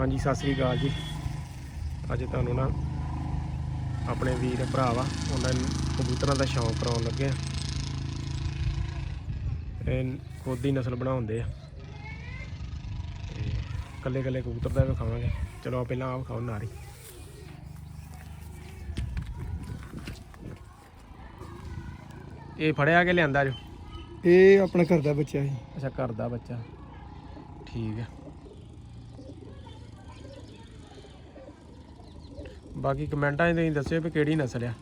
ਹਾਂਜੀ ਸਤਿ ਸ੍ਰੀ ਅਕਾਲ ਜੀ। ਅੱਜ ਤੁਹਾਨੂੰ ਨਾ ਆਪਣੇ ਵੀਰ ਭਰਾ ਵਾ ਉਹਨਾਂ ਨੂੰ ਕਬੂਤਰਾਂ ਦਾ ਸ਼ੌਂਕ ਕਰਾਉਣ ਲੱਗੇ ਆ। ਇਹ ਖੁਦ ਹੀ ਨਸਲ ਬਣਾਉਂਦੇ ਆ। ਤੇ ਕੱਲੇ ਕੱਲੇ ਕਬੂਤਰ ਦਾ ਵਿਖਾਵਾਂਗੇ। ਚਲੋ ਪਹਿਲਾਂ ਆਹ ਵਿਖਾਓ ਨਾਰੀ। ਇਹ ਫੜਿਆ ਕੇ ਲਿਆਂਦਾ ਜੋ? ਇਹ ਆਪਣਾ ਘਰ ਦਾ ਬੱਚਾ ਸੀ ਅੱਛਾ ਘਰ ਦਾ ਬੱਚਾ। ਠੀਕ ਹੈ ਬਾਕੀ ਕਮੈਂਟਾਂ 'ਚ ਤੁਸੀਂ ਦੱਸਿਓ ਵੀ ਕਿਹੜੀ ਨਸਲ ਆ।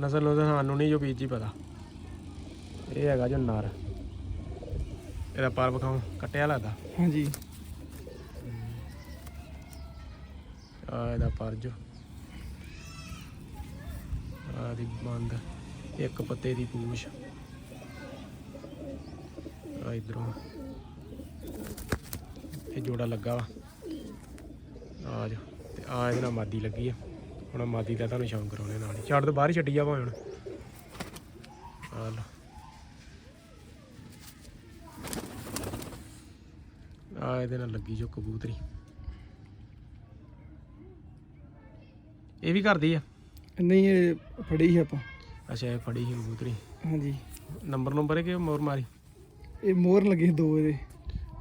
ਨਸਲ ਉਹਦਾ ਸਾਨੂੰ ਨਹੀਂ ਜੋ ਬੀਜ ਹੀ ਪਤਾ। ਇਹ ਹੈਗਾ ਜੋ ਨਰ। ਇਹਦਾ ਪਰ ਵਿਖਾਉਂ ਕੱਟਿਆ ਲੱਗਦਾ। ਹਾਂਜੀ। ਆ ਇਹਦਾ ਪਰ ਜੋ। ਆ ਦੀ ਬੰਦ ਇੱਕ ਪੱਤੇ ਦੀ ਪੂਛ। ਆ ਇਧਰੋਂ। ਇਹ ਜੋੜਾ ਲੱਗਾ ਵਾ। ਆ ਜੋ ਤੇ ਆ ਇਹਦੇ ਨਾਲ ਮਾਦੀ ਲੱਗੀ ਆ। ਹੁਣ ਮਾਦੀ ਦਾ ਤੁਹਾਨੂੰ ਸ਼ੌਂਕ ਕਰਾਉਣੇ ਨਾਲ ਛੱਡ ਤੋਂ ਬਾਹਰ ਛੱਡੀ ਜਾਵਾਂ ਹੁਣ। ਆ ਲਓ। ਆ ਇਹਦੇ ਨਾਲ ਲੱਗੀ ਜੋ ਕਬੂਤਰੀ। ਇਹ ਵੀ ਕਰਦੀ ਆ? ਨਹੀਂ ਇਹ ਫੜੀ ਸੀ ਆਪਾਂ। ਅੱਛਾ ਇਹ ਫੜੀ ਸੀ ਕਬੂਤਰੀ। ਹਾਂਜੀ। ਨੰਬਰ ਨੰਬਰ ਹੈ ਕਿ ਮੋਰ ਮਾਰੀ? ਇਹ ਮੋਹਰ ਲੱਗੇ ਦੋ ਇਹਦੇ।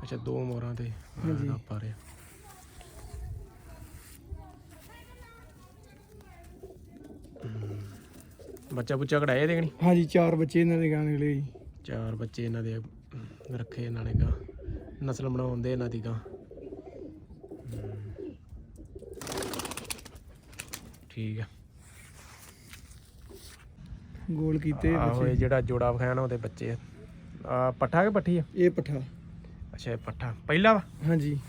ਅੱਛਾ ਦੋ ਮੋਰਾਂ ਤੇ। ਹਾਂਜੀ। ਪਾ ਰਿਆ। ਬੱਚਾ ਬੁੱਚਾ ਕਢਾਏ ਦੇਖਣੀ ਹਾਂਜੀ ਚਾਰ ਬੱਚੇ ਇਹਨਾਂ ਦੇ ਗਾਂ ਨਿਕਲੇ ਜੀ। ਚਾਰ ਬੱਚੇ ਇਹਨਾਂ ਦੇ ਰੱਖੇ ਇਹਨਾਂ ਨੇ ਗਾ। ਨਸਲ ਬਣਾਉਂਦੇ ਇਹਨਾਂ ਦੀ ਗਾ। ਠੀਕ ਆ। ਗੋਲ ਕੀਤੇ ਆਹੋ ਇਹ ਬੱਚੇ। ਜਿਹੜਾ ਜੋੜਾ ਨਾ ਉਹਦੇ ਬੱਚੇ ਆ। ਆਹ ਪੱਠਾ ਕਿ ਪੱਠੀ ਆ? ਇਹ ਪੱਠਾ। ਅੱਛਾ ਇਹ ਪੱਠਾ। ਪਹਿਲਾ ਵਾ? ਹਾਂਜੀ।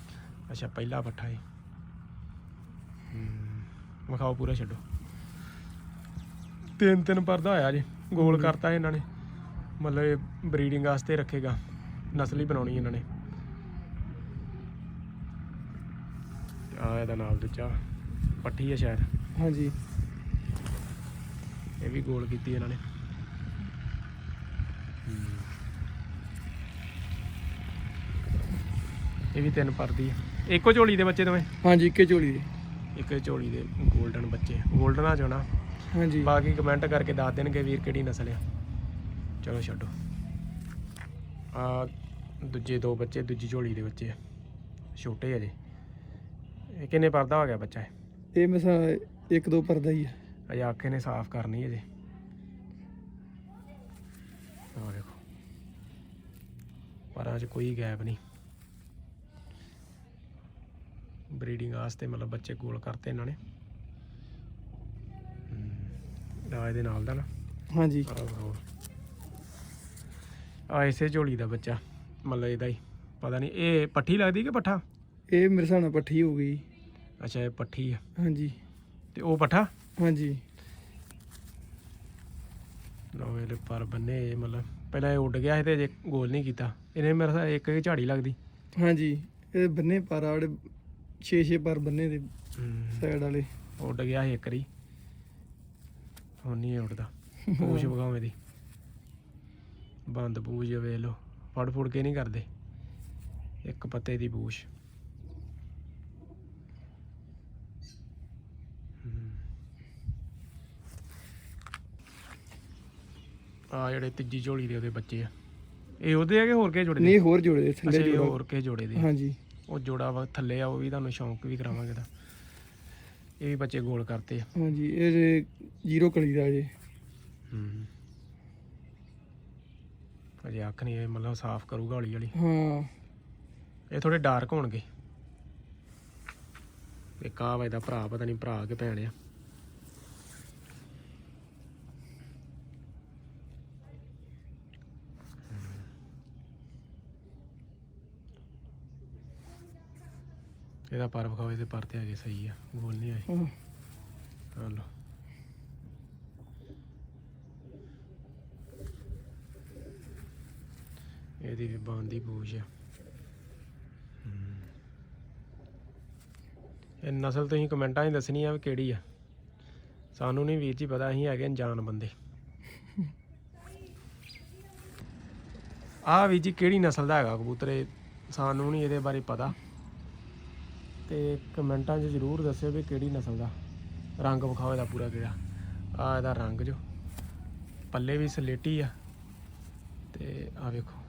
ਅੱਛਾ ਪਹਿਲਾ ਪੱਠਾ ਹੈ। ਵਿਖਾਓ ਪੂਰਾ ਛੱਡੋ। ਤਿੰਨ ਤਿੰਨ ਪਰਦਾ ਹੋਇਆ ਜੀ। ਗੋਲ ਕਰਤਾ ਇਹਨਾਂ ਨੇ। ਮਤਲਬ ਇਹ ਬਰੀਡਿੰਗ ਵਾਸਤੇ ਰੱਖੇਗਾ। ਨਸਲ ਬਣਾਉਣੀ ਇਹਨਾਂ ਨੇ। ਆ ਇਹਦਾ ਨਾਲ ਦੂਜਾ ਪੱਠੀ ਹੈ ਸ਼ਾਇਦ। ਹਾਂਜੀ। ਇਹ ਵੀ ਗੋਲ ਕੀਤੀ ਇਹਨਾਂ ਨੇ। ਇਹ ਵੀ ਤਿੰਨ ਪਰਦੀ ਹੈ ਇੱਕੋ ਝੋਲੀ ਦੇ ਬੱਚੇ ਦੋਵੇਂ? ਹਾਂਜੀ ਇੱਕੇ ਝੋਲੀ ਦੇ। ਇੱਕ ਝੋਲੀ ਦੇ 골ਡਨ ਬੱਚੇ। 골ਡਨ ਆ ਜਾਣਾ। ਹਾਂਜੀ। ਬਾਕੀ ਕਮੈਂਟ ਕਰਕੇ ਦੱਸ ਦੇਣਗੇ ਵੀਰ ਕਿਹੜੀ ਨਸਲ ਆ। ਚਲੋ ਛੱਡੋ। ਆ ਦੂਜੇ ਦੋ ਬੱਚੇ ਦੂਜੀ ਝੋਲੀ ਦੇ ਬੱਚੇ ਆ। ਛੋਟੇ ਅਜੇ ਇਹ ਕਿੰਨੇ ਪਰਦਾ ਹੋ ਗਿਆ ਬੱਚਾ ਇਹ? ਇਹ ਮਸਾ ਇੱਕ ਦੋ ਪਰਦਾ ਹੀ ਆ। ਅਜੇ ਆਖੇ ਨੇ ਸਾਫ਼ ਕਰਨੀ ਅਜੇ। ਆ ਦੇਖੋ ਪਰਾਂ 'ਚ ਕੋਈ ਗੈਪ ਨਹੀਂ। ਬਰੀਡਿੰਗ ਵਾਸਤੇ ਮਤਲਬ ਬੱਚੇ ਗੋਲ ਕਰਤੇ ਇਹਨਾਂ ਨੇ। ਆ ਇਹਦੇ ਨਾਲ ਦਾ ਨਾ। ਹਾਂਜੀ। ਆ ਇਸੇ ਝੋਲੀ ਦਾ ਬੱਚਾ ਮਤਲਬ ਇਹਦਾ ਹੀ ਪਤਾ ਨਹੀਂ ਇਹ ਪੱਠੀ ਲੱਗਦੀ ਕਿ ਪੱਠਾ? ਇਹ ਮੇਰੇ ਹਿਸਾਬ ਨਾਲ ਪੱਠੀ ਹੋ ਗਈ। ਅੱਛਾ ਇਹ ਪੱਠੀ ਆ। ਹਾਂਜੀ। ਤੇ ਉਹ ਪੱਠਾ? ਹਾਂਜੀ। ਲੋ ਇਹਦੇ ਪਰ ਬੰਨੇ ਇਹ ਮਤਲਬ ਪਹਿਲਾਂ ਇਹ ਉੱਡ ਗਿਆ ਸੀ ਤੇ ਜੇ ਗੋਲ ਨਹੀਂ ਕੀਤਾ। ਇਹਨੇ ਮੇਰੇ ਸਾਹ ਇੱਕ ਇੱਕ ਝਾੜੀ ਲੱਗਦੀ। ਹਾਂਜੀ। ਇਹ ਬੰਨੇ ਪਰ ਆੜੇ 6-6 ਪਰ ਬੰਨੇ ਦੇ ਸਾਈਡ ਵਾਲੇ। ਉੱਡ ਗਿਆ ਸੀ ਇੱਕ ਰੀ। ਹੁਣ ਨਹੀਂ ਉੱਡਦਾ। ਪੂਛ ਵਗਾਵੇਂ ਦੀ ਬੰਦ ਪੂਛ ਵੇਖ ਲੋ ਫੜ ਫੁੜ ਕੇ ਨਹੀਂ ਕਰਦੇ। ਇੱਕ ਪੱਤੇ ਦੀ ਪੂਛ। ਆ ਜਿਹੜੇ ਤੀਜੀ ਝੋਲੀ ਦੇ ਉਹਦੇ ਬੱਚੇ ਆ। ਇਹ ਉਹਦੇ ਆ ਕਿ ਹੋਰ ਕੇ ਜੋੜੇ ਦੇ? ਨਹੀਂ ਹੋਰ ਜੋੜੇ ਦੇ ਅੱਛਾ ਥੱਲੇ ਇਹ ਜੋੜਾ। ਹੋਰ ਕੇ ਜੋੜੇ ਦੇ ਆ। ਹਾਂਜੀ। ਉਹ ਜੋੜਾ ਵਾ ਥੱਲੇ ਆ ਉਹ ਵੀ ਤੁਹਾਨੂੰ ਸ਼ੌਂਕ ਵੀ ਕਰਾਵਾਂਗੇ ਦਾ ਇਹ ਵੀ ਬੱਚੇ ਗੋਲ ਕਰਤੇ ਆ। ਹਾਂਜੀ ਇਹ ਜੇ ਜ਼ੀਰੋ ਕਲੀ ਦਾ ਜੇ। ਹੂੰ। ਅਜੇ ਅੱਖ ਨਹੀਂ ਇਹ ਮਤਲਬ ਸਾਫ਼ ਕਰੂਗਾ ਹੌਲੀ ਹੌਲੀ। ਹਾਂ। ਇਹ ਥੋੜੇ ਡਾਰਕ ਹੋਣਗੇ। ਇੱਕ ਆ ਵਾ ਇਹਦਾ ਭਰਾ ਪਤਾ ਨਹੀਂ ਭਰਾ ਕਿ ਭੈਣ ਆ। ਇਹਦਾ ਪਰ ਵਿਖਾਓ ਇਹਦੇ ਪਰ ਤੇ ਹੈਗੇ ਸਹੀ ਆ ਗੋਲ ਨਹੀਂ ਆਏ। ਹਾਂ। ਆ ਲਓ ਇਹਦੀ ਵੀ ਬੰਦੀ ਪੂਛ ਆ। ਇਹ ਨਸਲ ਤੁਸੀਂ ਕਮੈਂਟਾਂ 'ਚ ਦੱਸਣੀ ਆ ਵੀ ਕਿਹੜੀ ਆ। ਸਾਨੂੰ ਨਹੀਂ ਵੀਰ ਜੀ ਪਤਾ ਅਸੀਂ ਹੈਗੇ ਅਣਜਾਣ ਬੰਦੇ। ਆਹ ਵੀਰ ਜੀ ਕਿਹੜੀ ਨਸਲ ਦਾ ਹੈਗਾ ਕਬੂਤਰ ਇਹ ਸਾਨੂੰ ਨਹੀਂ ਇਹਦੇ ਬਾਰੇ ਪਤਾ। ਤੇ ਕਮੈਂਟਾਂ 'ਚ ਜ਼ਰੂਰ ਦੱਸਿਓ ਵੀ ਕਿਹੜੀ ਨਸਲ ਦਾ ਰੰਗ ਵਿਖਾਓ ਇਹਦਾ ਪੂਰਾ ਕਿਹੜਾ। ਆ ਇਹਦਾ ਰੰਗ ਜੋ ਪੱਲੇ ਵੀ ਸਲੇਟੀ ਆ ਤੇ ਆ ਵੇਖੋ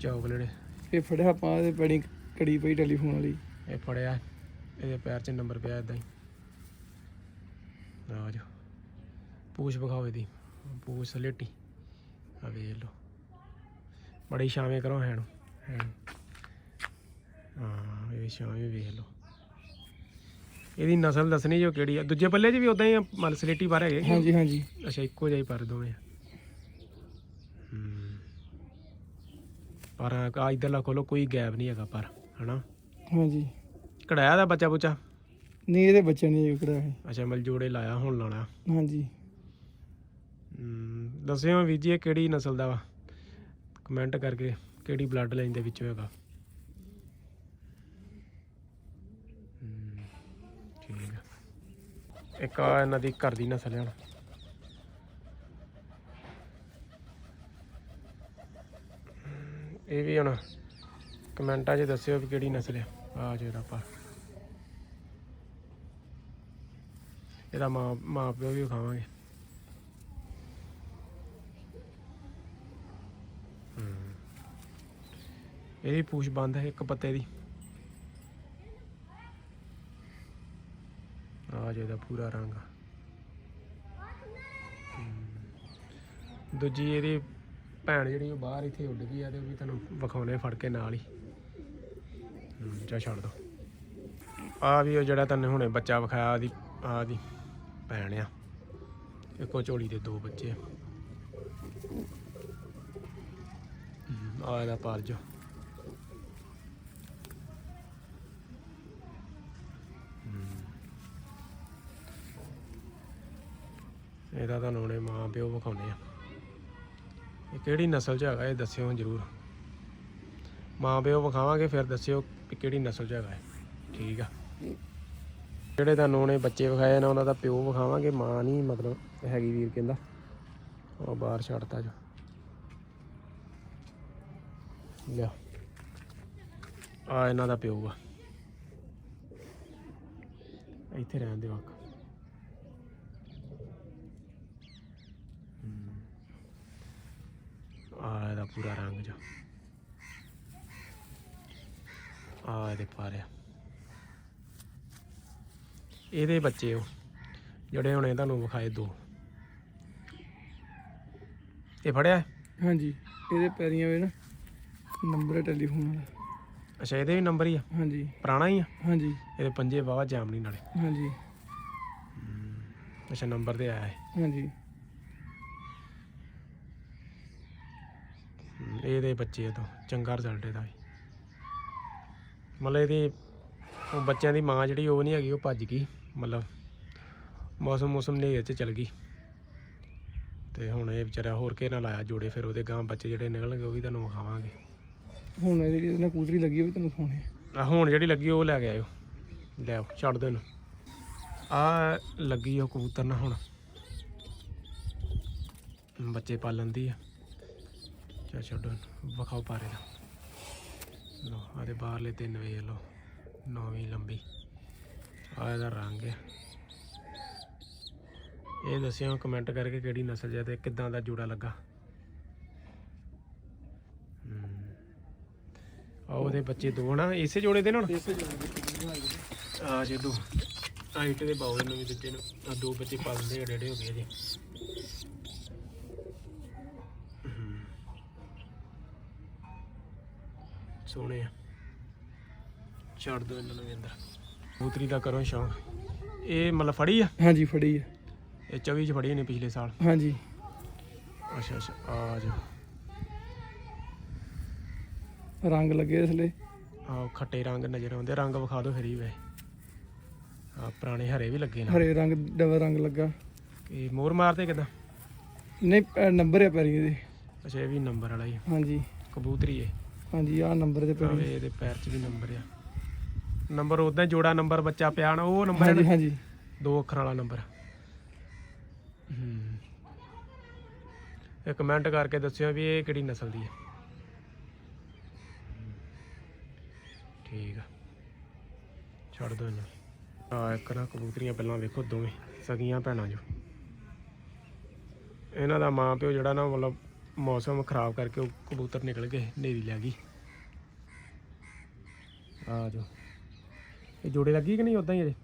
ਚਾਕਲੇਟ ਇਹ ਫੜਿਆ ਆਪਾਂ ਇਹਦੇ ਪੈਣੀ ਕੜੀ ਪਈ ਟੈਲੀਫੋਨ ਵਾਲੀ। ਇਹ ਫੜਿਆ ਇਹਦੇ ਪੈਰ 'ਚ ਨੰਬਰ ਪਿਆ ਇਦਾਂ ਹੀ। ਆ ਜੋ ਪੂਛ ਵਿਖਾਓ ਇਹਦੀ ਪੂਛ ਸਲੇਟੀ। ਆ ਵੇਖ ਲਓ ਬੜੀ ਛਾਵੇਂ ਕਰੋ ਹੈਣ ਹੈਣ। ਹਾਂ ਇਹ ਛਾਵੇਂ ਵੇਖ ਲਓ। ਇਹਦੀ ਨਸਲ ਦੱਸਣੀ ਜੋ ਕਿਹੜੀ ਆ। ਦੂਜੇ ਪੱਲੇ 'ਚ ਵੀ ਉਦਾਂ ਹੀ ਆ, ਮਲ ਸਲੇਟੀ ਪਰ ਹੈਗੇ? ਹਾਂਜੀ ਹਾਂਜੀ। ਅੱਛਾ ਇੱਕੋ ਜਿਹਾ ਹੀ ਪਰ ਦੋਵੇਂ ਆ। ਹੂੰ। ਪਰ ਆ ਇਧਰਲਾ ਖੋਲੋ ਕੋਈ ਗੈਪ ਨਹੀਂ ਹੈਗਾ ਪਰ ਹਨਾ? ਹਾਂਜੀ। ਕਢਾਇਆ ਦਾ ਬੱਚਾ ਬੁੱਚਾ? ਨਹੀਂ ਇਹਦੇ ਬੱਚੇ ਨੇ ਕਿਹੜਾ ਹੈ ਅੱਛਾ ਮਲ ਜੋੜੇ ਲਾਇਆ ਹੁਣ ਲਾਣਾ ਹਾਂਜੀ। ਹਮ, ਦੱਸਿਓ ਵੀਰ ਜੀ ਇਹ ਕਿਹੜੀ ਨਸਲ ਦਾ ਵਾ? ਕਮੈਂਟ ਕਰਕੇ ਕਿਹੜੀ ਬਲੱਡ ਲਾਈਨ ਦੇ ਵਿੱਚ ਹੋਏਗਾ ਹਮ, ਠੀਕ ਆ ਇੱਕ ਆ ਇਹਨਾਂ ਦੀ ਘਰ ਦੀ ਨਸਲ ਹੈ ਹੁਣ। ਇਹ ਵੀ ਹੁਣ ਕਮੈਂਟਾਂ 'ਚ ਦੱਸਿਓ ਵੀ ਕਿਹੜੀ ਨਸਲ ਹੈ ਆ ਜਿਹੜਾ ਪਰ ਇਹਦਾ ਮਾਂ ਮਾਂ ਪਿਓ ਵੀ ਵਿਖਾਵਾਂਗੇ। ਹਮ। ਇਹਦੀ ਪੂਛ ਬੰਦ ਹੈ ਇੱਕ ਪੱਤੇ ਦੀ। ਆ ਜਿਹਦਾ ਪੂਰਾ ਰੰਗ। ਦੂਜੀ ਇਹਦੀ ਭੈਣ ਜਿਹੜੀ ਉਹ ਬਾਹਰ ਇੱਥੇ ਉੱਡ ਗਈ ਆ ਤੇ ਉਹ ਵੀ ਤੁਹਾਨੂੰ ਵਿਖਾਉਣੇ ਫੜ ਕੇ ਨਾਲ ਹੀ। ਹਮ, ਛੱਡ ਦੋ। ਆ ਵੀ ਉਹ ਜਿਹੜਾ ਤੁਹਾਨੂੰ ਹੁਣੇ ਬੱਚਾ ਵਿਖਾਇਆ ਉਹਦੀ ਆ ਦੀ ਭੈਣ ਆ। ਇੱਕੋ ਝੋਲੀ ਦੇ ਦੋ ਬੱਚੇ ਆ। ਇਹਦਾ ਪਰਜੋ ਇਹਦਾ ਤੁਹਾਨੂੰ ਹੁਣੇ ਮਾਂ ਪਿਓ ਵਿਖਾਉਣੇ ਆ। ਇਹ ਕਿਹੜੀ ਨਸਲ ਚ ਹੈਗਾ ਇਹ ਦੱਸਿਓ ਜਰੂਰ। ਮਾਂ ਪਿਓ ਵਿਖਾਵਾਂਗੇ, ਫਿਰ ਦੱਸਿਓ ਵੀ ਕਿਹੜੀ ਨਸਲ ਚ ਹੈਗਾ ਇਹ। ਠੀਕ ਆ। ਜਿਹੜੇ ਤੁਹਾਨੂੰ ਉਹਨੇ ਬੱਚੇ ਵਿਖਾਏ ਨਾ, ਉਹਨਾਂ ਦਾ ਪਿਓ ਵਿਖਾਵਾਂਗੇ, ਮਾਂ ਨਹੀਂ ਮਤਲਬ ਹੈਗੀ ਵੀਰ ਕਹਿੰਦਾ। ਉਹ ਬਾਹਰ ਛੱਡਤਾ ਜੋ। ਲਿਆ। ਆ ਇਹਨਾਂ ਦਾ ਪਿਓ ਆ। ਇੱਥੇ ਰਹਿਣ ਦੇ ਵਕ ਆ ਇਹਦਾ ਪੂਰਾ ਰੰਗ ਜੋ। ਆ ਇਹਦੇ ਪਾਰਿਆ ਇਹਦੇ ਬੱਚੇ ਉਹ ਜਿਹੜੇ ਹੁਣੇ ਤੁਹਾਨੂੰ ਵਿਖਾਏ ਦੋ। ਇਹ ਫੜਿਆ? ਹਾਂਜੀ ਇਹਦੇ ਪੈਰੀਆਂ ਵੇ ਨਾ ਨੰਬਰ ਹੈ ਟੈਲੀਫੋਨ ਵਾਲਾ। ਅੱਛਾ ਇਹਦੇ ਵੀ ਨੰਬਰ ਹੀ ਆ? ਹਾਂਜੀ। ਪੁਰਾਣਾ ਹੀ ਆ? ਹਾਂਜੀ। ਇਹਦੇ ਪੰਜੇ ਵਾਵਾ ਜਾਮਨੀ ਨਾਲੇ। ਹਾਂਜੀ। ਅੱਛਾ ਨੰਬਰ ਤੇ ਆਇਆ ਹੈ ਹਾਂਜੀ। ਇਹਦੇ ਬੱਚੇ ਤੋਂ ਚੰਗਾ ਰਿਜ਼ਲਟ ਇਹਦਾ ਵੀ। ਮਤਲਬ ਇਹਦੀ ਉਹ ਬੱਚਿਆਂ ਦੀ ਮਾਂ ਜਿਹੜੀ ਉਹ ਨਹੀਂ ਹੈਗੀ ਉਹ ਭੱਜ ਗਈ ਮਤਲਬ ਮੌਸਮ ਮੌਸਮ ਨੇਰ ਚ ਚਲ ਗਈ। ਤੇ ਹੁਣ ਇਹ ਵਿਚਾਰਾ ਹੋਰ ਕੇ ਨਾਲ ਆਇਆ ਜੋੜੇ ਫਿਰ ਉਹਦੇ ਗਾਂ ਬੱਚੇ ਜਿਹੜੇ ਨਿਕਲਣਗੇ ਉਹ ਵੀ ਤੁਹਾਨੂੰ ਵਿਖਾਵਾਂਗੇ। ਹੁਣ ਜਿਹੜੀ ਇਹਦੇ ਨਾਲ ਕੂਤਰੀ ਲੱਗੀ ਉਹ ਵੀ ਤੁਹਾਨੂੰ ਸੋਹਣੇ ਆ ਹੁਣ ਜਿਹੜੀ ਲੱਗੀ ਉਹ ਲੈ ਕੇ ਆਇਓ। ਲੈ ਆਓ ਛੱਡ ਦੋ ਇਹਨੂੰ ਆ ਲੱਗੀ ਉਹ ਕਬੂਤਰ ਨਾ ਹੁਣ। ਬੱਚੇ ਪਾਲਣ ਦੀ ਆ। ਚਾ ਛੱਡੋ ਵਿਖਾਓ ਪਾਰੇ ਦਾ। ਲੋ ਆਦੇ ਬਾਹਰਲੇ ਤਿੰਨ ਵੇਖ ਲੋ ਨੌਵੀਂ ਲੰਬੀ। ਆ ਇਹਦਾ ਰੰਗ ਹੈ। ਇਹ ਦੱਸਿਓ ਕਮੈਂਟ ਕਰਕੇ ਕਿਹੜੀ ਨਸਲ ਹੈ ਤੇ ਕਿੱਦਾਂ ਦਾ ਜੋੜਾ ਲੱਗਾ। ਆ ਉਹਦੇ ਬੱਚੇ ਦੋ ਨਾ ਇਸੇ ਜੋੜੇ ਦੇ ਨਾ? ਆ ਜੇ ਦੋ ਹਾਈਟ ਦੇ ਬਾਉ ਨੂੰ ਵੀ ਦਿੱਤੇ ਨੂੰ ਆ ਦੋ ਬੱਚੇ ਪਾਲਦੇ ਡੇੜੇ ਹੋ ਗਏ ਜੀ ਹਮ। ਸੋਹਣੇ ਆ। ਛੱਡ ਦੋ ਇਹਨਾਂ ਨੂੰ ਵੀ ਅੰਦਰ। ਕਬੂਤਰੀ ਦਾ ਕਰੋ ਸ਼ੌਂਕ। ਇਹ ਮਤਲਬ ਫੜੀ ਆ? ਹਾਂਜੀ ਫੜੀ ਹੈ ਇਹ 24 ਚ ਫੜੀ ਨੇ ਪਿਛਲੇ ਸਾਲ? ਹਾਂਜੀ। ਅੱਛਾ ਅੱਛਾ। ਆ ਜਾ ਰੰਗ ਲੱਗੇ ਇਸ ਲਈ ਆ ਖੱਟੇ ਰੰਗ ਨਜ਼ਰ ਆਉਂਦੇ ਰੰਗ ਵਿਖਾ ਦਿਓ ਫਿਰ ਹੀ ਵੇ। ਆ ਪੁਰਾਣੇ ਹਰੇ ਵੀ ਲੱਗੇ ਨੇ। ਹਰੇ ਰੰਗ ਡਬਲ ਰੰਗ ਲੱਗਾ। ਇਹ ਮੋਰ ਮਾਰਦੇ ਕਿਦਾਂ? ਨਹੀਂ ਨੰਬਰ ਹੈ ਪੈਰੀ ਇਹਦੇ। ਅੱਛਾ ਇਹ ਵੀ ਨੰਬਰ ਵਾਲਾ ਹੀ ਆ। ਹਾਂਜੀ। ਕਬੂਤਰੀ ਏ ਹਾਂਜੀ ਆਹ ਨੰਬਰ ਦੇ ਪੈਰੀ ਆਵੇ ਇਹਦੇ ਪੈਰ 'ਚ ਵੀ ਨੰਬਰ ਆ। ਨੰਬਰ ਉਦਾਂ ਜੋੜਾ ਨੰਬਰ ਬੱਚਾ ਪਿਆ ਨਾ ਉਹ ਨੰਬਰ ਹਾਂਜੀ? ਹਾਂਜੀ। ਦੋ ਅੱਖਰਾਂ ਵਾਲਾ ਨੰਬਰ ਹੂੰ। ਇਹ ਕਮੈਂਟ ਕਰਕੇ ਦੱਸਿਓ ਵੀ ਇਹ ਕਿਹੜੀ ਨਸਲ ਦੀ ਹੈ ਠੀਕ ਆ। ਛੱਡ ਦੋ ਇਹਨੂੰ। ਆ ਇੱਕ ਨਾ ਕਬੂਤਰੀਆਂ ਪਹਿਲਾਂ ਵੇਖੋ ਦੋਵੇਂ ਸਗੀਆਂ ਭੈਣਾਂ ਜੋ। ਇਹਨਾਂ ਦਾ ਮਾਂ ਪਿਓ ਜਿਹੜਾ ਨਾ ਮਤਲਬ ਮੌਸਮ ਖਰਾਬ ਕਰਕੇ ਉਹ ਕਬੂਤਰ ਨਿਕਲ ਗਏ ਹਨੇਰੀ ਲੱਗ ਗਈ। ਆ ਜੋ ਇਹ ਜੋੜੇ ਲੱਗੀ ਕਿ ਨਹੀਂ ਉਦਾਂ ਹੀ ਅਜੇ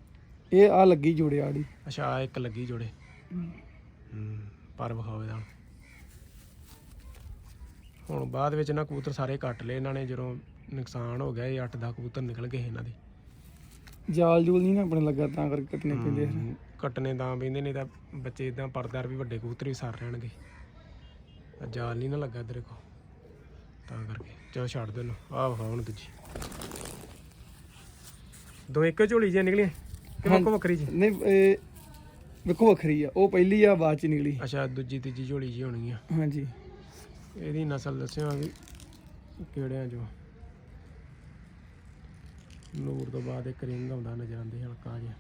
ਇਹ ਆ ਲੱਗੀ ਜੋੜੇ ਆੜੀ ਅੱਛਾ ਆਹ ਇੱਕ ਲੱਗੀ ਜੋੜੇ। ਹੂੰ ਪਰ ਵਿਖਾਵੇ ਦਾ ਹੁਣ। ਬਾਅਦ ਵਿੱਚ ਨਾ ਕਬੂਤਰ ਸਾਰੇ ਕੱਟ ਲਏ ਇਹਨਾਂ ਨੇ ਜਦੋਂ ਨੁਕਸਾਨ ਹੋ ਗਿਆ ਇਹ 8-10 ਕਬੂਤਰ ਨਿਕਲ ਗਏ ਇਹਨਾਂ ਦੇ। ਜਾਲ ਜੂਲ ਨਹੀਂ ਨਾ ਆਪਣੇ ਲੱਗਾ ਤਾਂ ਕਰਕੇ ਕੱਟਣੇ ਪੈਂਦੇ ਆ। ਕੱਟਣੇ ਤਾਂ ਪੈਂਦੇ ਨਹੀਂ ਤਾਂ ਬੱਚੇ ਇਦਾਂ ਪਰਦਾਰ ਵੀ ਵੱਡੇ ਕਬੂਤਰ ਵੀ ਸਰ ਰਹਿਣਗੇ। ਜਾਲ ਨਹੀਂ ਨਾ ਲੱਗਾ ਇਧਰ ਕੋ ਤਾਂ ਕਰਕੇ। ਚਲੋ ਛੱਡ ਦੇ ਨੂੰ ਆਹ ਵਿਖਾਓ ਹੁਣ ਦੂਜੀ। ਦੋ ਇੱਕ ਝੋਲੀ ਜਿਹੀਆਂ ਨਿਕਲੀਆਂ? ਕਿ। ਵੱਖੋ ਵੱਖਰੀ ਜੀ? ਨਹੀਂ ਇਹ ਵੇਖੋ ਵੱਖਰੀ ਆ। ਉਹ ਪਹਿਲੀ ਆ ਬਾਅਦ ਚ ਨਿਕਲੀ। ਅੱਛਾ ਦੂਜੀ ਤੀਜੀ ਝੋਲੀ ਜੀ ਹੋਣੀ ਆ। ਹਾਂਜੀ। ਇਹਦੀ ਨਸਲ ਦੱਸਿਓ ਵੀ ਕਿਹੜਿਆਂ ਚੋਂ। ਨੂਰ ਤੋਂ ਬਾਅਦ ਇੱਕ ਰਿੰਗ ਆਉਂਦਾ ਨਜ਼ਰ ਆਉਂਦੀ ਹਲਕਾ ਜਿਹਾ।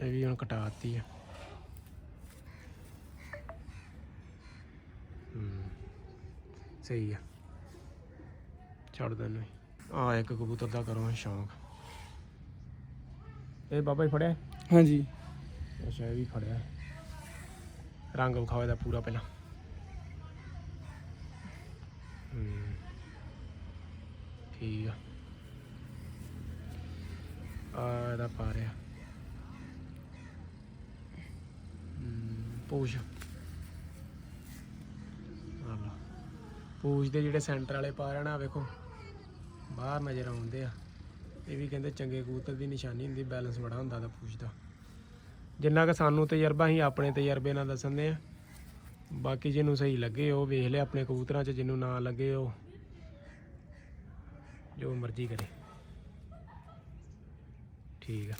ਇਹ ਵੀ ਹੁਣ ਕਟਾਤੀ ਆ। ਸਹੀ ਆ। ਛੱਡ ਦੇ ਨੂੰ ਆ ਇੱਕ ਕਬੂਤਰ ਦਾ ਕਰੋ ਸ਼ੌਂਕ। ਇਹ ਬਾਬਾ ਹੀ ਫੜਿਆ? ਹਾਂਜੀ। ਅੱਛਾ ਇਹ ਵੀ ਖੜਿਆ ਹੈ। ਰੰਗ ਵਿਖਾਓ ਇਹਦਾ ਪੂਰਾ ਪਹਿਲਾਂ। ਠੀਕ ਆ। ਆ ਇਹਦਾ ਪਾ ਰਿਹਾ। ਪੂਛ ਆ ਪੂਛ ਦੇ ਜਿਹੜੇ ਸੈਂਟਰ ਵਾਲੇ ਪਾਰ ਰਿਹਾ ਨਾ ਵੇਖੋ। ਬਾਹਰ ਨਜ਼ਰ ਆਉਂਦੇ ਆ। ਇਹ ਵੀ ਕਹਿੰਦੇ ਚੰਗੇ ਕਬੂਤਰ ਦੀ ਨਿਸ਼ਾਨੀ ਹੁੰਦੀ ਬੈਲੈਂਸ ਬੜਾ ਹੁੰਦਾ ਦਾ ਪੂਛ ਦਾ। ਜਿੰਨਾ ਕਿ ਸਾਨੂੰ ਤਜਰਬਾ ਹੀ ਆਪਣੇ ਤਜਰਬੇ ਨਾਲ ਦੱਸਣਦੇ ਆ। ਬਾਕੀ ਜਿਹਨੂੰ ਸਹੀ ਲੱਗੇ, ਉਹ ਵੇਖ ਲਿਆ ਆਪਣੇ ਕਬੂਤਰਾਂ 'ਚ, ਜਿਹਨੂੰ ਨਾ ਲੱਗੇ, ਉਹ ਜੋ ਮਰਜ਼ੀ ਕਰੇ। ਠੀਕ ਆ।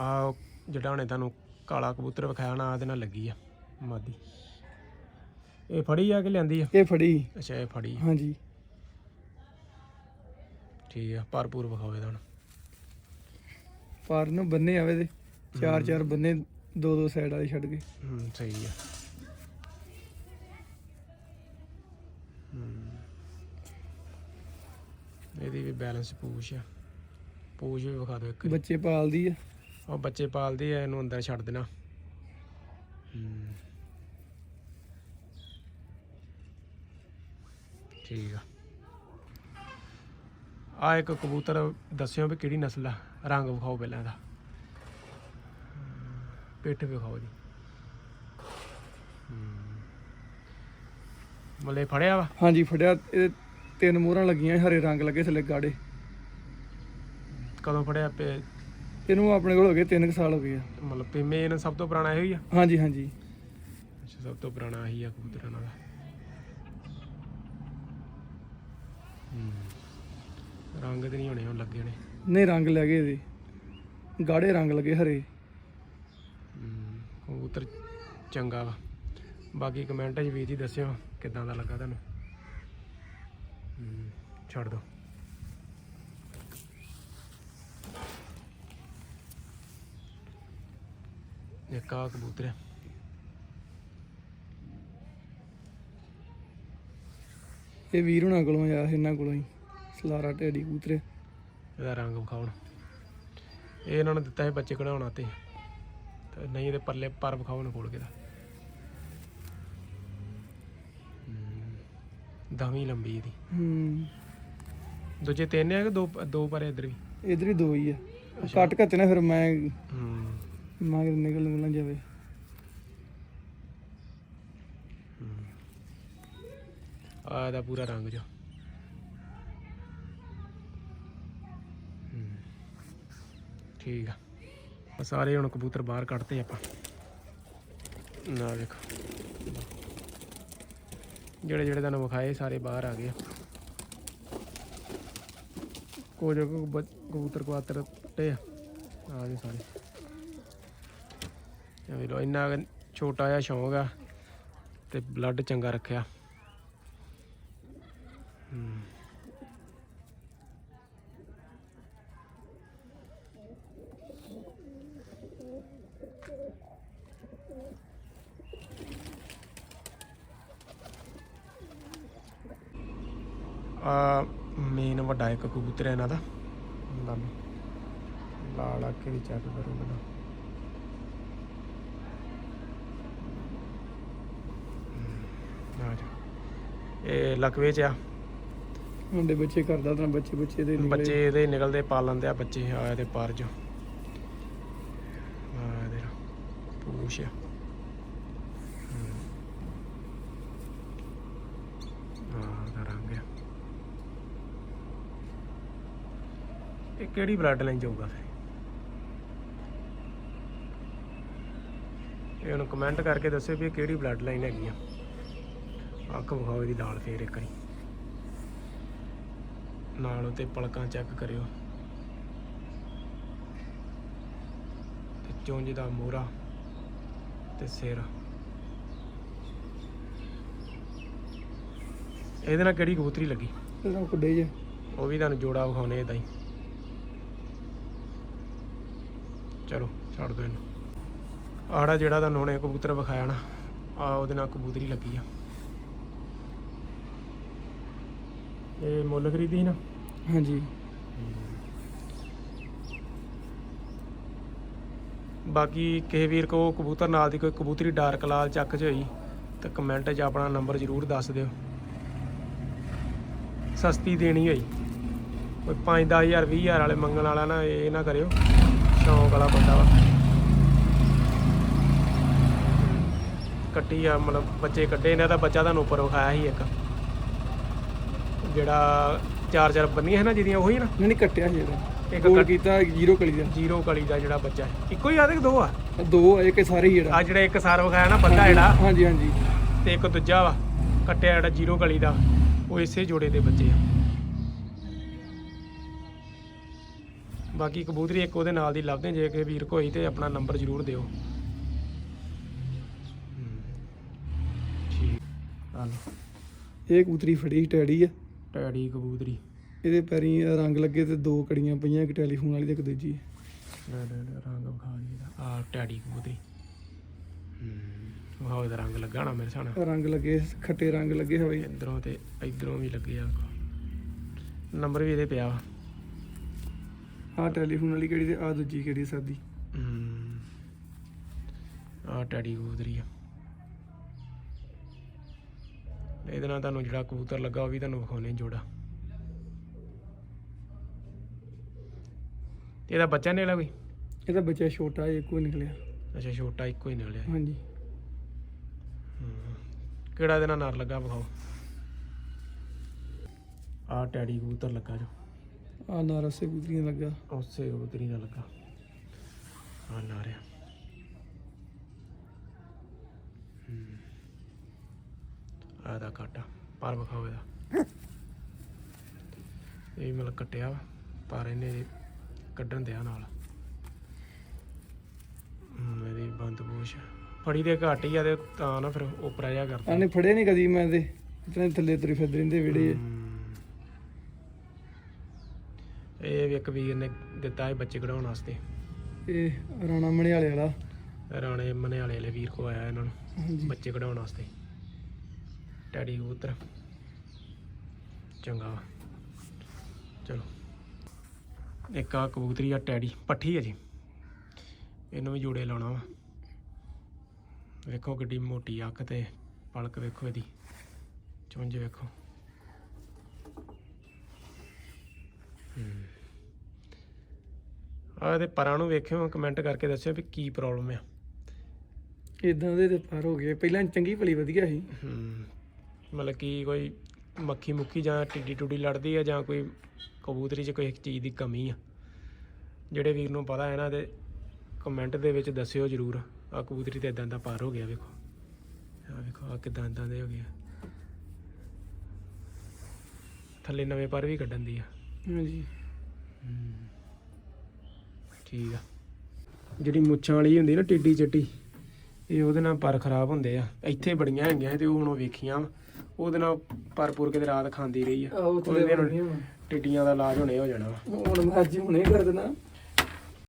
ਆ ਜਿਹੜਾ ਹੁਣੇ ਤੁਹਾਨੂੰ ਕਾਲਾ ਕਬੂਤਰ ਵਿਖਾਇਆ ਨਾ ਆਦੇ ਨਾਲ ਲੱਗੀ ਆ ਮਾਦੀ। ਇਹ ਫੜੀ ਆ ਕਿ ਲਿਆਂਦੀ ਆ? ਇਹ ਫੜੀ। ਅੱਛਾ ਇਹ ਫੜੀ। ਹਾਂਜੀ। ਠੀਕ ਆ ਭਰਪੂਰ ਵਿਖਾਓ ਇਹਦਾ ਹੁਣ। ਪਾਰ ਨੂੰ ਬੰਨੇ ਆਵੇ ਦੇ ਚਾਰ ਚਾਰ ਬੰਨੇ ਦੋ ਦੋ ਸਾਈਡ ਵਾਲੇ ਛੱਡ ਕੇ। ਹੂੰ ਸਹੀ ਆ। ਇਹਦੀ ਵੀ ਬੈਲੈਂਸ ਪੂਛ ਆ। ਪੂਛ ਵੀ ਵਿਖਾ ਦਿਓ ਇੱਕ। ਬੱਚੇ ਪਾਲਦੀ ਆ। ਉਹ ਬੱਚੇ ਪਾਲਦੇ ਆ ਇਹਨੂੰ ਅੰਦਰ ਛੱਡ ਦੇਣਾ। ਠੀਕ ਆ। ਆ ਇੱਕ ਕਬੂਤਰ ਦੱਸਿਓ ਵੀ ਕਿਹੜੀ ਨਸਲ ਆ? ਰੰਗ ਵਿਖਾਓ ਪਹਿਲਾਂ ਇਹਦਾ। ਪਿੱਠ ਵਿਖਾਓ ਜੀ। ਮਲੇ ਫੜਿਆ ਵਾ? ਹਾਂਜੀ ਫੜਿਆ। ਇਹ ਤਿੰਨ ਮੋਹਰਾਂ ਲੱਗੀਆਂ ਹਰੇ ਰੰਗ ਲੱਗੇ ਥੱਲੇ ਗਾੜੇ। ਕਦੋਂ ਫੜਿਆ? ਪੇ- ਇਹਨੂੰ ਆਪਣੇ ਕੋਲ ਹੋ ਗਏ 3 ਸਾਲ ਹੋ ਗਏ ਆ। ਮਤਲਬ ਪੇਮੇ ਇਹਨਾਂ ਸਭ ਤੋਂ ਪੁਰਾਣਾ ਇਹੋ ਹੀ ਆ? ਹਾਂਜੀ ਹਾਂਜੀ। ਅੱਛਾ ਸਭ ਤੋਂ ਪੁਰਾਣਾ ਇਹੀ ਆ ਕਬੂਤਰਾਂ ਦਾ। ਹੂੰ। ਰੰਗ ਤੇ ਨਹੀਂ ਹੋਣੇ ਹੁਣ ਲੱਗੇ ਨੇ ਨਹੀਂ ਰੰਗ ਲੈ ਗਏ ਇਹਦੇ। ਗਾੜੇ ਰੰਗ ਲੱਗੇ ਹਰੇ। ਹੂੰ, ਕਬੂਤਰ ਚੰਗਾ ਵਾ। ਬਾਕੀ ਕਮੈਂਟ 'ਚ ਵੀਰ ਜੀ ਦੱਸਿਓ ਕਿਦਾਂ ਦਾ ਲੱਗਾ ਤੁਹਾਨੂੰ? ਹੂੰ, ਛੱਡ ਦੋ। ਇੱਕ ਆ ਕਬੂਤਰ। ਇਹ ਵੀਰ ਹੁਣਾਂ ਕੋਲੋਂ ਆ ਇਹਨਾਂ ਕੋਲੋਂ ਹੀ। ਸਲਾਰਾ ਢੇੜੀ ਕਬੂਤਰੇ ਇਹਦਾ ਰੰਗ ਵਿਖਾਉਣ। ਇਹ ਇਹਨਾਂ ਨੂੰ ਦਿੱਤਾ ਹੈ ਬੱਚੇ ਕਢਾਉਣ ਤੇ ਨਹੀਂ ਇਹਦੇ ਪਰਲੇ ਪਰ ਵਿਖਾਉਣ ਖੋਲ ਕੇ ਦਾ। ਦਵੀਂ ਲੰਬੀ ਇਹਦੀ। ਹੂੰ। ਦੂਜੇ ਤਿੰਨ ਆ ਕਿ ਦੋ ਦੋ ਪਰ ਇਧਰ ਵੀ? ਇਧਰ ਹੀ ਦੋ ਹੀ ਆ। ਕੱਟ ਕੱਟ ਨਾ ਫਿਰ ਮੈਂ ਹੂੰ। ਮੰਗ ਨਿਕਲ ਨਿਕਲ ਜਾਵੇ। ਆ ਦਾ ਪੂਰਾ ਰੰਗ ਜੋ। ਠੀਕ ਆ। ਸਾਰੇ ਹੁਣ ਕਬੂਤਰ ਬਾਹਰ ਕੱਢਤੇ ਆਪਾਂ। ਨਾ ਵੇਖੋ। ਜਿਹੜੇ ਜਿਹੜੇ ਤੁਹਾਨੂੰ ਵਿਖਾਏ ਸਾਰੇ ਬਾਹਰ ਆ ਗਏ ਆ। ਕਬੂਤਰ ਕਵਾਤਰ ਟੇ ਆ ਗਏ ਸਾਰੇ। ਇਹ ਵੇਖ ਲਓ, ਇੰਨਾ ਛੋਟਾ ਜਿਹਾ ਸ਼ੌਂਕ ਆ ਤੇ ਬਲੱਡ ਚੰਗਾ ਰੱਖਿਆ। ਆ ਮੇਨ ਵੱਡਾ ਇੱਕ ਕਬੂਤਰ ਹੈ ਇਹਨਾਂ ਦਾ। ਲਾ ਲਓ ਚੈੱਕ ਕਰੋ ਮੈਨੂੰ ਆ ਜਾ ਇਹ ਲਕਵੇ ਚ ਆ। ਮੁੰਡੇ ਬੱਚੇ ਕਰਦਾ ਤਾਂ ਬੱਚੇ ਬੱਚੇ ਦੇ ਨਿਕਲੇ। ਬੱਚੇ ਇਹਦੇ ਨਿਕਲਦੇ ਪਾਲਣ ਦੇ ਆ ਬੱਚੇ ਆ ਇਹਦੇ ਪਰ ਜੋ। ਆ ਇਹਦੇ ਪੂਛ ਆ। ਇਹ ਕਿਹੜੀ ਬਲੱਡ ਲਾਈਨ ਜਾਊਗਾ ਫਿਰ? ਇਹ ਉਹਨੂੰ ਕਮੈਂਟ ਕਰਕੇ ਦੱਸਿਓ ਵੀ ਇਹ ਕਿਹੜੀ ਬਲੱਡ ਲਾਈਨ ਹੈਗੀ ਆ। ਅੱਖ ਵਿਖਾਓ ਇਹਦੀ ਲਾਲ ਫੇਰ ਇੱਕ ਵਾਰੀ। ਨਾਲ ਉਤੇ ਪਲਕਾਂ ਚੈੱਕ ਕਰਿਓ। ਤੇ ਚੁੰਝ ਦਾ ਮੋਹਰਾ ਤੇ ਸਿਰ। ਇਹਦੇ ਨਾਲ ਕਿਹੜੀ ਕਬੂਤਰੀ ਲੱਗੀ? ਇਹਦਾ ਕੁੱਡੇ ਜੇ। ਉਹ ਵੀ ਤੁਹਾਨੂੰ ਜੋੜਾ ਵਿਖਾਉਣੇ ਇਦਾਂ ਹੀ। ਚਲੋ ਛੱਡ ਦੋ ਇਹਨੂੰ। ਆੜਾ ਜਿਹੜਾ ਤੁਹਾਨੂੰ ਹੁਣੇ ਕਬੂਤਰ ਵਿਖਾਇਆ ਨਾ ਆ ਉਹਦੇ ਨਾਲ ਕਬੂਤਰੀ ਲੱਗੀ ਆ। ਇਹ ਮੁੱਲ ਖਰੀਦੀ ਸੀ ਨਾ? ਹਾਂਜੀ। ਬਾਕੀ ਕਿਸੇ ਵੀਰ ਕੋ ਕਬੂਤਰ ਨਾਲ ਦੀ ਕੋਈ ਕਬੂਤਰੀ ਡਾਰਕ ਲਾਲ ਚੱਕ ਚ ਹੋਈ ਤਾਂ ਕਮੈਂਟ 'ਚ ਆਪਣਾ ਨੰਬਰ ਜ਼ਰੂਰ ਦੱਸ ਦਿਓ। ਸਸਤੀ ਦੇਣੀ ਹੋਈ। ਕੋਈ 5 10000 20000 ਵਾਲੇ ਮੰਗਣ ਵਾਲਾ ਨਾ ਇਹ ਨਾ ਕਰਿਓ। ਸ਼ੌਂਕ ਵਾਲਾ ਬੰਦਾ ਵਾ। ਕੱਟੀ ਆ ਮਤਲਬ ਬੱਚੇ ਕੱਢੇ ਇਹਨਾਂ ਦਾ ਬੱਚਾ ਤੁਹਾਨੂੰ ਉੱਪਰ ਵਿਖਾਇਆ ਸੀ ਇੱਕ। ਜਿਹੜਾ ਚਾਰ ਚਾਰ ਬੰਨੀਆਂ ਹੈ ਨਾ ਜਿਹਦੀਆਂ ਉਹੀ ਨਾ? ਨਹੀਂ ਨਹੀਂ ਕੱਟਿਆ ਸੀ ਇਹਦਾ। ਇੱਕ ਗੋਲ ਕੱਟ- ਕੀਤਾ ਜ਼ੀਰੋ ਕਲੀ ਦਾ। ਜੀਰੋ ਕਲੀ ਦਾ ਜਿਹੜਾ ਬੱਚਾ ਹੈ। ਇੱਕੋ ਹੀ ਆ ਤੇ ਦੋ ਆ? ਦੋ ਆ ਇੱਕ ਸਾਰੇ ਹੀ ਜਿਹੜਾ। ਆ ਜਿਹੜਾ ਇੱਕ ਸਾਰ ਵਿਖਾਇਆ ਨਾ ਬੰਦਾ ਜਿਹੜਾ। ਹਾਂਜੀ ਹਾਂਜੀ। ਤੇ ਇੱਕ ਦੂਜਾ ਵਾ ਕੱਟਿਆ ਜਿਹੜਾ ਜੀਰੋ ਕਲੀ ਦਾ ਉਹ ਇਸੇ ਜੋੜੇ ਦੇ ਬੱਚੇ ਆ। ਬਾਕੀ ਕਬੂਤਰੀ ਇੱਕ ਉਹਦੇ ਨਾਲ ਦੀ ਲੱਭਦੇ ਜੇ ਕਿ ਵੀਰ ਕੋਈ ਤੇ ਆਪਣਾ ਨੰਬਰ ਜ਼ਰੂਰ ਦਿਓ। ਹਮ, ਠੀਕ ਆ ਲਓ ਇਹ ਕਬੂਤਰੀ ਫੜੀ ਸੀ ਟੈਡੀ ਆ। ਟੈਡੀ ਕਬੂਤਰੀ। ਇਹਦੇ ਪੈਰੀ ਰੰਗ ਲੱਗੇ ਤੇ ਦੋ ਕੜੀਆਂ ਪਈਆਂ ਇੱਕ ਟੈਲੀਫੋਨ ਵਾਲੀ ਤੇ ਇੱਕ ਦੂਜੀ। ਲੈ ਲੈ ਲੈ ਰੰਗ ਵਿਖਾ ਜੀ ਆ ਟੈਡੀ ਕਬੂਤਰੀ। ਹੂੰ ਉਹ ਇਹਦਾ ਰੰਗ ਲੱਗਾ ਨਾ ਮੇਰੇ ਸਾਹਮਣੇ। ਰੰਗ ਲੱਗੇ ਖੱਟੇ ਰੰਗ ਲੱਗੇ ਹੋਏ। ਇਧਰੋਂ ਤੇ ਇਧਰੋਂ ਵੀ ਲੱਗੇ ਆ। ਨੰਬਰ ਵੀ ਇਹਦੇ ਪਿਆ ਆਹ ਟੈਲੀਫੋਨ ਵਾਲੀ ਕਿਹੜੀ ਤੇ ਆ ਦੂਜੀ ਕਿਹੜੀ ਸਾਦੀ। ਆ ਟੈਡੀ ਕਬੂਤਰੀ ਆ। ਇਹਦੇ ਨਾਲ ਤੁਹਾਨੂੰ ਜਿਹੜਾ ਕਬੂਤਰ ਲੱਗਾ ਉਹ ਵੀ ਤੁਹਾਨੂੰ ਵਿਖਾਉਣੇ ਜੋੜਾ। ਤੇ ਇਹਦਾ ਬੱਚਾ ਨਿਕਲਿਆ ਕੋਈ? ਇਹਦਾ ਬੱਚਾ ਛੋਟਾ ਜਿਹਾ ਇੱਕੋ ਹੀ ਨਿਕਲਿਆ। ਅੱਛਾ ਛੋਟਾ ਇੱਕੋ ਹੀ ਨਿਕਲਿਆ। ਹਾਂਜੀ। ਕਿਹੜਾ ਇਹਦੇ ਨਾਲ ਨਰ ਲੱਗਾ ਵਿਖਾਓ? ਆ ਟੈਡੀ ਕਬੂਤਰ ਲੱਗਾ ਜੋ। ਆ ਨਾਰਸੇ ਕਬੂਤਰੀਆਂ ਲੱਗਾ। ਉਸੇ ਕਬੂਤਰੀ ਨਾਲ ਲੱਗਾ। ਆ। ਨਾਰਿਆ ਆ ਦਾ ਕਾਟਾ ਪਰ ਵਿਖਾਓ ਇਹਦਾ। ਇਹ ਮਤਲਬ ਕੱਟਿਆ ਪਰ ਇਹਨੇ ਕੱਢਣ ਦਿਆ ਨਾਲ। ਹਮ, ਇਹਦੀ ਬੰਦ ਪੂਛ ਫੜੀ ਦੇ ਘੱਟ ਹੀ ਆ ਤੇ ਤਾਂ ਨਾ ਫਿਰ ਉਪਰਾ ਜਾ ਕਰਦਾ ਆਨੇ ਫੜੇ ਨਹੀਂ ਕਦੀ ਮੈਂ ਤੇ ਇਤਨੇ ਥੱਲੇ ਤੁਰੇ ਫਿਰਦੇ ਰਹਿੰਦੇ ਵਿੜੇ। ਇਹ ਵੀ ਇੱਕ ਵੀਰ ਨੇ ਦਿੱਤਾ ਹੈ ਬੱਚੇ ਕਢਾਉਣ ਵਾਸਤੇ। ਇਹ ਰਾਣਾ ਮਣਿਆਲੇ ਵਾਲਾ। ਰਾਣੇ ਮਨੇ ਵਾਲੇ ਵੀਰ ਕੋ ਆਇਆ ਇਹਨਾਂ ਨੂੰ ਬੱਚੇ ਕਢਾਉਣ ਵਾਸਤੇ। ਟੈਡੀ ਕਬੂਤਰ। ਚੰਗਾ। ਚਲੋ। ਇੱਕ ਆ ਕਬੂਤਰੀ ਆ ਟੈਡੀ। ਪੱਠੀ ਹੈ ਜੀ। ਇਹਨੂੰ ਵੀ ਜੋੜੇ ਲਾਉਣਾ ਵਾ। ਵੇਖੋ ਗੱਡੀ ਮੋਟੀ ਅੱਖ ਤੇ ਪਲਕ ਵੇਖੋ ਇਹਦੀ। ਚੁੰਝ ਵੇਖੋ। ਆ ਇਹਦੇ ਪਰਾਂ ਨੂੰ ਵੇਖਿਓ ਕਮੈਂਟ ਕਰਕੇ ਦੱਸਿਓ ਵੀ ਕੀ ਪ੍ਰੋਬਲਮ ਆ। ਇਦਾਂ ਦੇ ਤੇ ਪਾਰ ਹੋ ਗਏ। ਪਹਿਲਾਂ ਚੰਗੀ ਭਲੀ ਵਧੀਆ ਸੀ। ਮਤਲਬ ਕਿ ਕੋਈ ਮੱਖੀ ਮੁੱਖੀ ਜਾਂ ਟਿੱਡੀ ਟੁੱਡੀ ਲੜਦੀ ਆ ਜਾਂ ਕੋਈ ਕਬੂਤਰੀ 'ਚ ਕੋਈ ਚੀਜ਼ ਦੀ ਕਮੀ ਆ। ਜਿਹੜੇ ਵੀਰ ਨੂੰ ਪਤਾ ਹੈ ਨਾ ਤੇ ਕਮੈਂਟ ਦੇ ਵਿੱਚ ਦੱਸਿਓ ਜਰੂਰ। ਆ ਕਬੂਤਰੀ ਤੇ ਇਦਾਂ ਦਾ ਪਾਰ ਹੋ ਗਿਆ ਵੇਖੋ। ਆ ਵੇਖੋ ਆ ਕਿਦਾਂ ਇਦਾਂ ਦੇ ਹੋ ਗਿਆ ਥੱਲੇ ਨਵੇਂ ਪਰ ਵੀ ਕੱਢਣ ਦੀ ਆ। ਹਾਂਜੀ। ਠੀਕ ਆ। ਜਿਹੜੀ ਮੁੱਛਾਂ ਵਾਲੀ ਹੁੰਦੀ ਨਾ ਟਿੱਡੀ ਚੱਟੀ ਇਹ ਉਹਦੇ ਨਾਲ ਪਰ ਖਰਾਬ ਹੁੰਦੇ ਆ। ਇੱਥੇ ਬੜੀਆਂ ਹੈਗੀਆਂ ਤੇ ਉਹ ਹੁਣ ਉਹ ਵੇਖੀਆਂ ਵਾਂ। ਉਹਦੇ ਨਾਲ ਪਰਪੁਰ ਕੇ ਤੇ ਰਾਤ ਖਾਂਦੀ ਰਹੀ ਆ ਆਹ ਉੱਥੇ ਉਹਦੇ ਨਾਲ। ਟਿੱਡੀਆਂ ਦਾ ਇਲਾਜ ਹੁਣੇ ਹੋ ਜਾਣਾ ਵਾ। ਹੁਣ ਮੈਂ ਅੱਜ ਹੁਣੇ ਕਰ ਦੇਣਾ